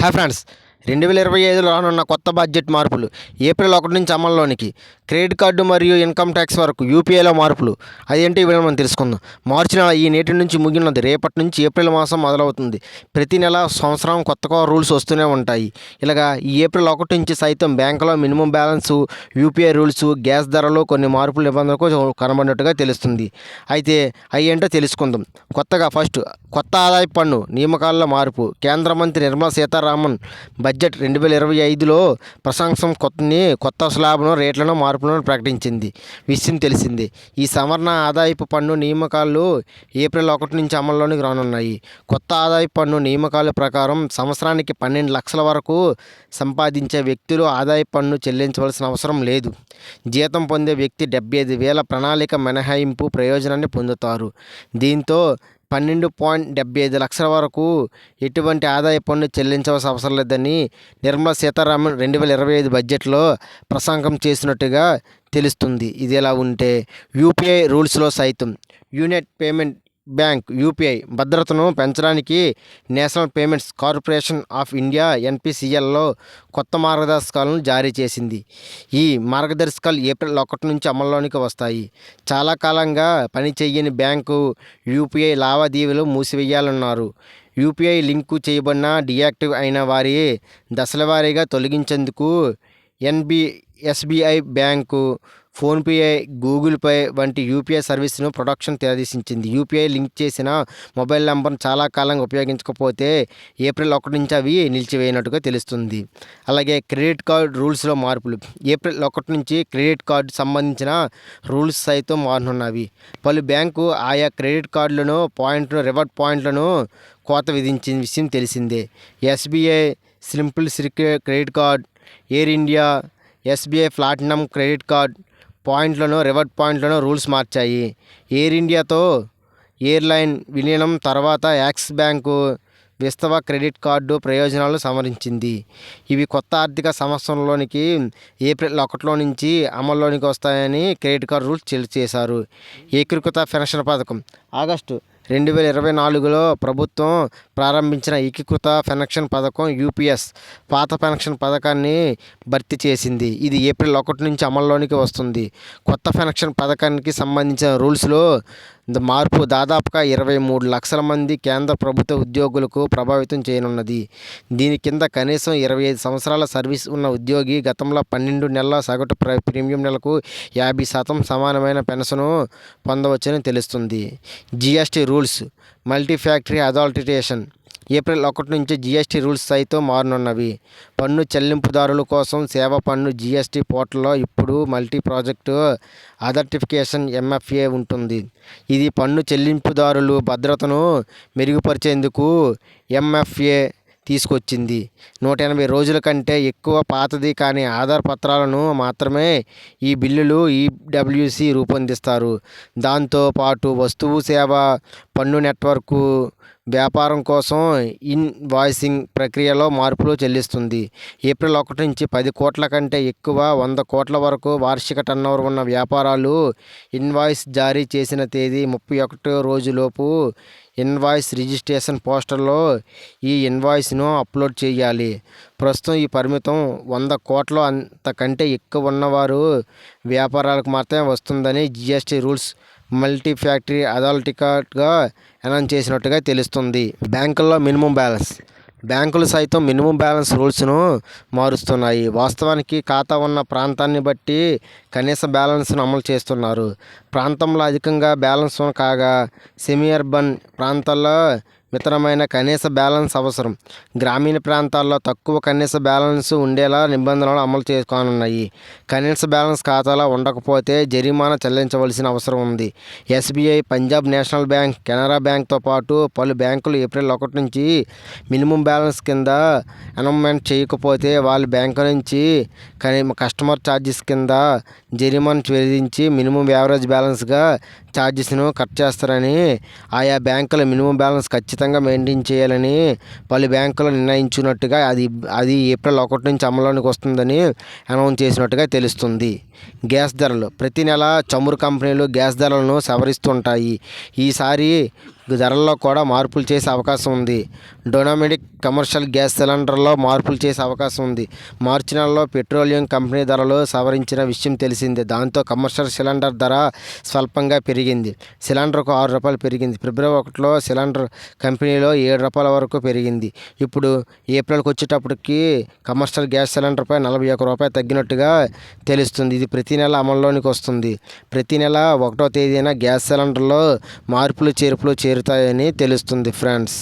Hi friends రెండు వేల ఇరవై ఐదులో రానున్న కొత్త బడ్జెట్ మార్పులు ఏప్రిల్ ఒకటి నుంచి అమల్లోనికి క్రెడిట్ కార్డు మరియు ఇన్కమ్ ట్యాక్స్ వరకు యూపీఐలో మార్పులు. అదేంటి ఇవి మనం తెలుసుకుందాం. మార్చి నెల ఈ నేటి నుంచి ముగినది రేపటి నుంచి ఏప్రిల్ మాసం మొదలవుతుంది. ప్రతి నెల సంవత్సరం కొత్తగా రూల్స్ వస్తూనే ఉంటాయి. ఇలాగా ఈ ఏప్రిల్ ఒకటి నుంచి సైతం బ్యాంకులో minimum balance UPI rules gas ధరలు కొన్ని మార్పులు నిబంధనలకు కనబడినట్టుగా తెలుస్తుంది. అయితే అవి ఏంటో తెలుసుకుందాం. కొత్తగా ఫస్ట్ కొత్త ఆదాయ పన్ను నియామకాల్లో మార్పు కేంద్ర మంత్రి నిర్మలా సీతారామన్ బడ్జెట్ రెండు వేల ఇరవై ఐదులో ప్రశంసం కొత్తని కొత్త స్లాబ్ను రేట్లను మార్పులను ప్రకటించింది. విషయం తెలిసింది. ఈ సవరణ ఆదాయపు పన్ను నియామకాలు ఏప్రిల్ ఒకటి నుంచి అమల్లోనికి రానున్నాయి. కొత్త ఆదాయపు పన్ను నియామకాల ప్రకారం సంవత్సరానికి పన్నెండు లక్షల వరకు సంపాదించే వ్యక్తులు ఆదాయ పన్ను చెల్లించవలసిన అవసరం లేదు. జీతం పొందే వ్యక్తి డెబ్బై ఐదు వేల ప్రణాళిక మినహాయింపు ప్రయోజనాన్ని పొందుతారు. దీంతో పన్నెండు పాయింట్ డెబ్బై ఐదు లక్షల వరకు ఎటువంటి ఆదాయ పన్ను చెల్లించవలసిన అవసరం లేదని నిర్మలా సీతారామన్ రెండు వేల ఇరవై ఐదు బడ్జెట్లో ప్రసంగం చేసినట్టుగా తెలుస్తుంది. ఇది ఎలా ఉంటే యూపీఐ రూల్స్లో సైతం యూనిట్ పేమెంట్ బ్యాంక్ యూపీఐ భద్రతను పెంచడానికి National Payments Corporation of India ఎన్పిసిఎల్లో కొత్త మార్గదర్శకాలను జారీ చేసింది. ఈ మార్గదర్శకాలు ఏప్రిల్ ఒకటి నుంచి అమల్లోనికి వస్తాయి. చాలా కాలంగా పనిచేయని బ్యాంకు యూపీఐ లావాదేవీలు మూసివేయాలన్నారు. యూపీఐ లింకు చేయబడిన డియాక్టివ్ అయిన వారి దశలవారీగా తొలగించేందుకు NB SBI bank PhonePe Google Pay వంటి యూపీఐ సర్వీస్ను ప్రొడక్షన్ తెరదీసించింది. యూపీఐ లింక్ చేసిన మొబైల్ నెంబర్ను చాలా కాలంగా ఉపయోగించకపోతే ఏప్రిల్ ఒకటి నుంచి అవి నిలిచివేయనట్టుగా తెలుస్తుంది. అలాగే క్రెడిట్ కార్డ్ రూల్స్లో మార్పులు. ఏప్రిల్ ఒకటి నుంచి క్రెడిట్ కార్డు సంబంధించిన రూల్స్ సైతం మారనున్నవి పలు బ్యాంకు ఆయా క్రెడిట్ కార్డులను పాయింట్లు రివార్డ్ పాయింట్లను కోత విధించిన విషయం తెలిసిందే. SBI simple credit card Air India SBI platinum credit card పాయింట్లను రివార్డ్ పాయింట్లను రూల్స్ మార్చాయి. ఎయిర్ ఇండియాతో ఎయిర్లైన్ విలీనం తర్వాత Axis bank Vistara credit card ప్రయోజనాలు సమరించింది ఇవి కొత్త ఆర్థిక సంవత్సరంలోనికి ఏప్రిల్ ఒకటిలో నుంచి అమల్లోనికి వస్తాయని క్రెడిట్ కార్డు రూల్స్ చేశారు. ఏకీకృత పెన్షన్ పథకం ఆగస్టు రెండు వేల ఇరవై నాలుగులో ప్రభుత్వం ప్రారంభించిన ఏకీకృత పెన్షన్ పథకం యూపీఎస్. పాత పెన్షన్ పథకాన్ని భర్తీ చేసింది. ఇది ఏప్రిల్ ఒకటి నుంచి అమల్లోనికి వస్తుంది. కొత్త పెన్షన్ పథకానికి సంబంధించిన రూల్స్లో మార్పు దాదాపుగా ఇరవై మూడు లక్షల మంది కేంద్ర ప్రభుత్వ ఉద్యోగులకు ప్రభావితం చేయనున్నది. దీని కింద కనీసం ఇరవై ఐదు సంవత్సరాల సర్వీస్ ఉన్న ఉద్యోగి గతంలో పన్నెండు నెలల సగటు ప్ర- ప్రీమియం నెలకు యాభై శాతం సమానమైన పెన్షను పొందవచ్చని తెలుస్తుంది. GST rules. Multi factory authentication. April ఒకటి నుంచి జీఎస్టీ రూల్స్ సైతం మారనున్నవి. పన్ను చెల్లింపుదారుల కోసం సేవ పన్ను జీఎస్టీ పోర్టల్లో ఇప్పుడు మల్టీ ప్రాజెక్టు అథర్టిఫికేషన్ ఎంఎఫ్ఏ ఉంటుంది. ఇది పన్ను చెల్లింపుదారులు భద్రతను మెరుగుపరిచేందుకు ఎంఎఫ్ఏ తీసుకొచ్చింది. నూట ఎనభై రోజుల కంటే ఎక్కువ పాతది కాని ఆధార్ పత్రాలను మాత్రమే ఈ బిల్లులు ఈడబ్ల్యూసి రూపొందిస్తారు. దాంతో పాటు వస్తువు సేవ పన్ను నెట్వర్కు వ్యాపారం కోసం ఇన్ వాయిసింగ్ ప్రక్రియలో మార్పులు చెల్లిస్తుంది. ఏప్రిల్ ఒకటి నుంచి పది కోట్ల కంటే ఎక్కువ వంద కోట్ల వరకు వార్షిక టర్నోవర్ ఉన్న వ్యాపారాలు ఇన్వాయిస్ జారీ చేసిన తేదీ ముప్పై ఒకటో రోజులోపు ఇన్వాయిస్ రిజిస్ట్రేషన్ పోస్టర్లో ఈ ఇన్వాయిస్ను అప్లోడ్ చేయాలి. ప్రస్తుతం ఈ పరిమితం వంద కోట్ల అంతకంటే ఎక్కువ ఉన్నవారు వ్యాపారాలకు మాత్రమే వస్తుందని జిఎస్టీ రూల్స్ మల్టీ ఫ్యాక్టరీ అథారిటీగా అనౌన్స్ చేసినట్టుగా తెలుస్తుంది. బ్యాంకుల్లో మినిమం బ్యాలెన్స్. బ్యాంకులు సైతం మినిమం బ్యాలెన్స్ రూల్స్ను మారుస్తున్నాయి. వాస్తవానికి ఖాతా ఉన్న ప్రాంతాన్ని బట్టి కనీస బ్యాలెన్స్ను అమలు చేస్తున్నారు. ప్రాంతంలో అధికంగా బ్యాలెన్స్ కాగా సెమీ అర్బన్ ప్రాంతాల్లో మితరమైన కనీస బ్యాలెన్స్ అవసరం. గ్రామీణ ప్రాంతాల్లో తక్కువ కనీస బ్యాలెన్స్ ఉండేలా నిబంధనలు అమలు చేసుకోనున్నాయి. కనీస బ్యాలెన్స్ ఖాతాలో ఉండకపోతే జరిమానా చెల్లించవలసిన అవసరం ఉంది. SBI Punjab National Bank Canara బ్యాంక్తో పాటు పలు బ్యాంకులు ఏప్రిల్ ఒకటి నుంచి మినిమం బ్యాలెన్స్ కింద అనౌన్మెంట్ చేయకపోతే వాళ్ళ బ్యాంకు నుంచి కనీ కస్టమర్ ఛార్జెస్ కింద జరిమానా విధించి మినిమం యావరేజ్ బ్యాలెన్స్గా ఛార్జెస్ను కట్ చేస్తారని ఆయా బ్యాంకుల మినిమం బ్యాలెన్స్ ఖచ్చితంగా మెయింటైన్ చేయాలని పలు బ్యాంకులు నిర్ణయించినట్టుగా అది అది ఏప్రిల్ ఒకటి నుంచి అమలులోకి వస్తుందని అనౌన్స్ చేసినట్టుగా తెలుస్తుంది. గ్యాస్ ధరలు ప్రతి నెల చమురు కంపెనీలు గ్యాస్ ధరలను సవరిస్తుంటాయి. ఈసారి ధరల్లో కూడా మార్పులు చేసే అవకాశం ఉంది. డొనామిడిక్ కమర్షియల్ గ్యాస్ సిలిండర్లో మార్పులు చేసే అవకాశం ఉంది. మార్చి నెలలో పెట్రోలియం కంపెనీ ధరలు సవరించిన విషయం తెలిసిందే. దాంతో కమర్షియల్ సిలిండర్ ధర స్వల్పంగా పెరిగింది. సిలిండర్కు ఆరు రూపాయలు పెరిగింది. ఫిబ్రవరి ఒకటిలో సిలిండర్ కంపెనీలో ఏడు రూపాయల వరకు పెరిగింది. ఇప్పుడు ఏప్రిల్కి వచ్చేటప్పటికి కమర్షియల్ గ్యాస్ సిలిండర్పై నలభై ఒక్క రూపాయలు తగ్గినట్టుగా తెలుస్తుంది. ఇది ప్రతి నెల అమల్లోనికి వస్తుంది. ప్రతి నెల ఒకటో తేదీన గ్యాస్ సిలిండర్లో మార్పులు చేర్పులు చేరు చేరుతాయని తెలుస్తుంది ఫ్రెండ్స్.